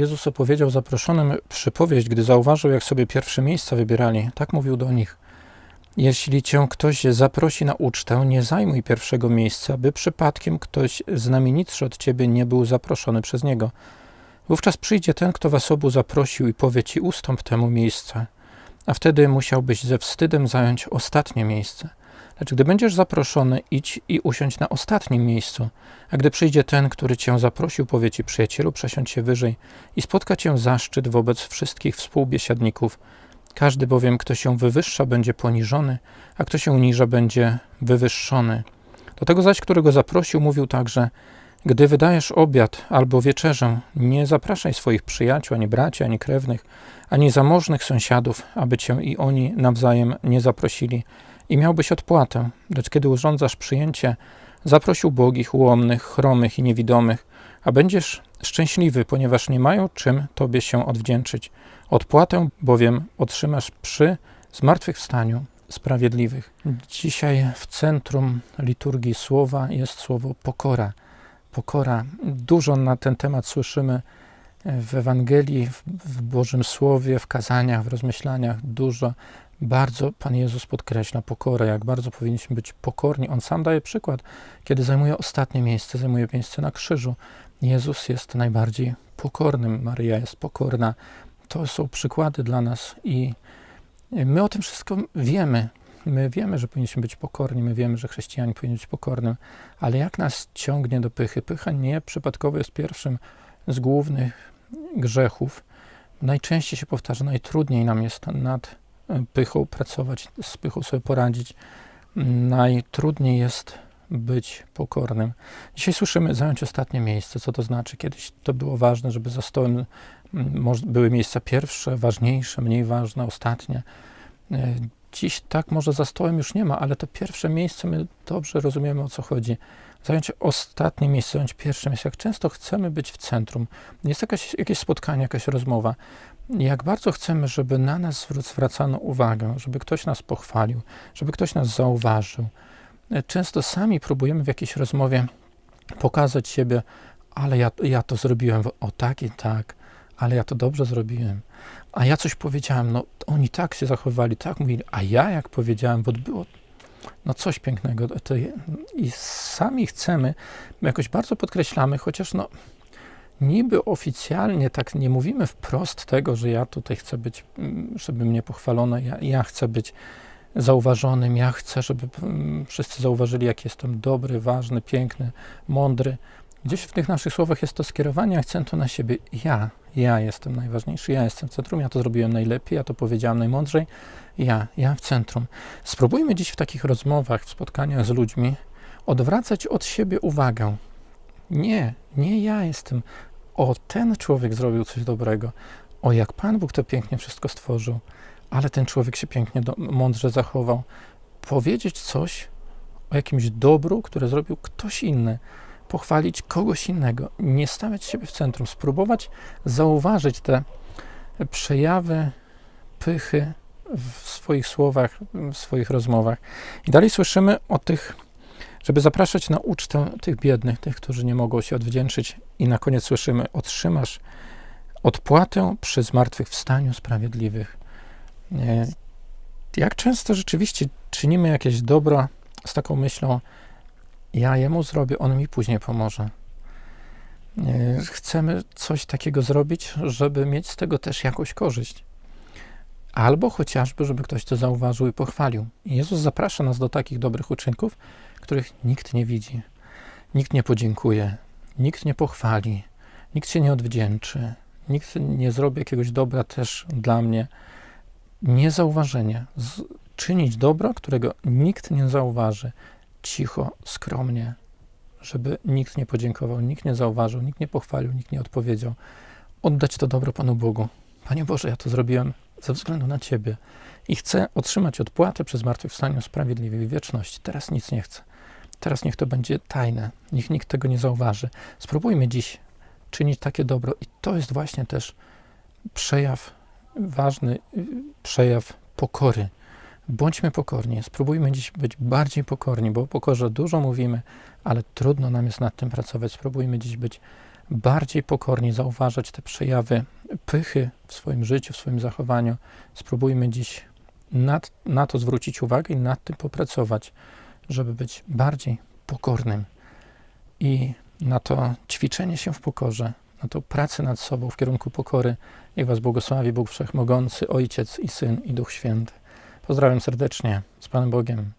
Jezus opowiedział zaproszonym przypowieść, gdy zauważył, jak sobie pierwsze miejsca wybierali. Tak mówił do nich. Jeśli cię ktoś zaprosi na ucztę, nie zajmuj pierwszego miejsca, by przypadkiem ktoś znamienitszy od ciebie nie był zaproszony przez niego. Wówczas przyjdzie ten, kto was obu zaprosił i powie ci ustąp temu miejsce, a wtedy musiałbyś ze wstydem zająć ostatnie miejsce. Lecz gdy będziesz zaproszony, idź i usiądź na ostatnim miejscu, a gdy przyjdzie ten, który cię zaprosił, powie ci przyjacielu, przesiądź się wyżej i spotka cię zaszczyt wobec wszystkich współbiesiadników. Każdy bowiem, kto się wywyższa, będzie poniżony, a kto się uniża, będzie wywyższony. Do tego zaś, którego zaprosił, mówił także, gdy wydajesz obiad albo wieczerzę, nie zapraszaj swoich przyjaciół, ani braci, ani krewnych, ani zamożnych sąsiadów, aby cię i oni nawzajem nie zaprosili i miałbyś odpłatę. Lecz kiedy urządzasz przyjęcie, zaproś ubogich, ułomnych, chromych i niewidomych, a będziesz szczęśliwy, ponieważ nie mają czym tobie się odwdzięczyć. Odpłatę bowiem otrzymasz przy zmartwychwstaniu sprawiedliwych. Dzisiaj w centrum liturgii słowa jest słowo pokora. Pokora. Dużo na ten temat słyszymy w Ewangelii, w Bożym Słowie, w kazaniach, w rozmyślaniach. Dużo. Bardzo Pan Jezus podkreśla pokorę, jak bardzo powinniśmy być pokorni. On sam daje przykład, kiedy zajmuje ostatnie miejsce, zajmuje miejsce na krzyżu. Jezus jest najbardziej pokornym, Maryja jest pokorna. To są przykłady dla nas i my o tym wszystko wiemy. My wiemy, że powinniśmy być pokorni, my wiemy, że chrześcijanin powinien być pokornym, ale jak nas ciągnie do pychy? Pycha nie przypadkowo jest pierwszym z głównych grzechów. Najczęściej się powtarza, najtrudniej nam jest nad pychą pracować, z pychą sobie poradzić. Najtrudniej jest być pokornym. Dzisiaj słyszymy zająć ostatnie miejsce. Co to znaczy? Kiedyś to było ważne, żeby za stołem były miejsca pierwsze, ważniejsze, mniej ważne, ostatnie. E, dziś tak może za stołem już nie ma, ale to pierwsze miejsce my dobrze rozumiemy o co chodzi. Zająć ostatnie miejsce, zająć pierwsze miejsce. Jak często chcemy być w centrum. Jest jakaś, jakieś spotkanie, jakaś rozmowa. Jak bardzo chcemy, żeby na nas zwracano uwagę, żeby ktoś nas pochwalił, żeby ktoś nas zauważył. Często sami próbujemy w jakiejś rozmowie pokazać siebie, ale ja, ja to zrobiłem o tak i tak, ale ja to dobrze zrobiłem. A ja coś powiedziałem, no oni tak się zachowali, tak mówili, a ja jak powiedziałem, bo było no coś pięknego. I sami chcemy, jakoś bardzo podkreślamy, chociaż no niby oficjalnie tak nie mówimy wprost tego, że ja tutaj chcę być, mm, żeby mnie pochwalono, ja, ja chcę być zauważonym, ja chcę, żeby mm, wszyscy zauważyli, jak jestem dobry, ważny, piękny, mądry. Gdzieś w tych naszych słowach jest to skierowanie akcentu na siebie. Ja, ja jestem najważniejszy, ja jestem w centrum, ja to zrobiłem najlepiej, ja to powiedziałem najmądrzej. Ja, ja w centrum. Spróbujmy dziś w takich rozmowach, w spotkaniach z ludźmi odwracać od siebie uwagę. Nie, nie ja jestem. O, ten człowiek zrobił coś dobrego. O, jak Pan Bóg to pięknie wszystko stworzył, ale ten człowiek się pięknie, do, mądrze zachował. Powiedzieć coś o jakimś dobru, które zrobił ktoś inny pochwalić kogoś innego, nie stawiać siebie w centrum, spróbować zauważyć te przejawy pychy w swoich słowach, w swoich rozmowach. I dalej słyszymy o tych, żeby zapraszać na ucztę tych biednych, tych, którzy nie mogą się odwdzięczyć. I na koniec słyszymy: Otrzymasz odpłatę przy zmartwychwstaniu sprawiedliwych. Jak często rzeczywiście czynimy jakieś dobro z taką myślą, ja jemu zrobię, on mi później pomoże. Chcemy coś takiego zrobić, żeby mieć z tego też jakąś korzyść. Albo chociażby, żeby ktoś to zauważył i pochwalił. Jezus zaprasza nas do takich dobrych uczynków, których nikt nie widzi, nikt nie podziękuje, nikt nie pochwali, nikt się nie odwdzięczy, nikt nie zrobi jakiegoś dobra też dla mnie. Niezauważenie. czynić dobro, którego nikt nie zauważy cicho, skromnie, żeby nikt nie podziękował, nikt nie zauważył, nikt nie pochwalił, nikt nie odpowiedział. Oddać to dobro Panu Bogu. Panie Boże, ja to zrobiłem ze względu na Ciebie i chcę otrzymać odpłatę przez zmartwychwstaniu sprawiedliwej wieczności. Teraz nic nie chcę. Teraz niech to będzie tajne, niech nikt tego nie zauważy. Spróbujmy dziś czynić takie dobro i to jest właśnie też przejaw, ważny przejaw pokory Bądźmy pokorni, spróbujmy dziś być bardziej pokorni, bo o pokorze dużo mówimy, ale trudno nam jest nad tym pracować. Spróbujmy dziś być bardziej pokornie zauważać te przejawy pychy w swoim życiu, w swoim zachowaniu. Spróbujmy dziś nad, na to zwrócić uwagę i nad tym popracować, żeby być bardziej pokornym i na to ćwiczenie się w pokorze, na to pracę nad sobą w kierunku pokory. Niech Was błogosławi Bóg Wszechmogący, Ojciec i Syn i Duch Święty. Pozdrawiam serdecznie z Panem Bogiem.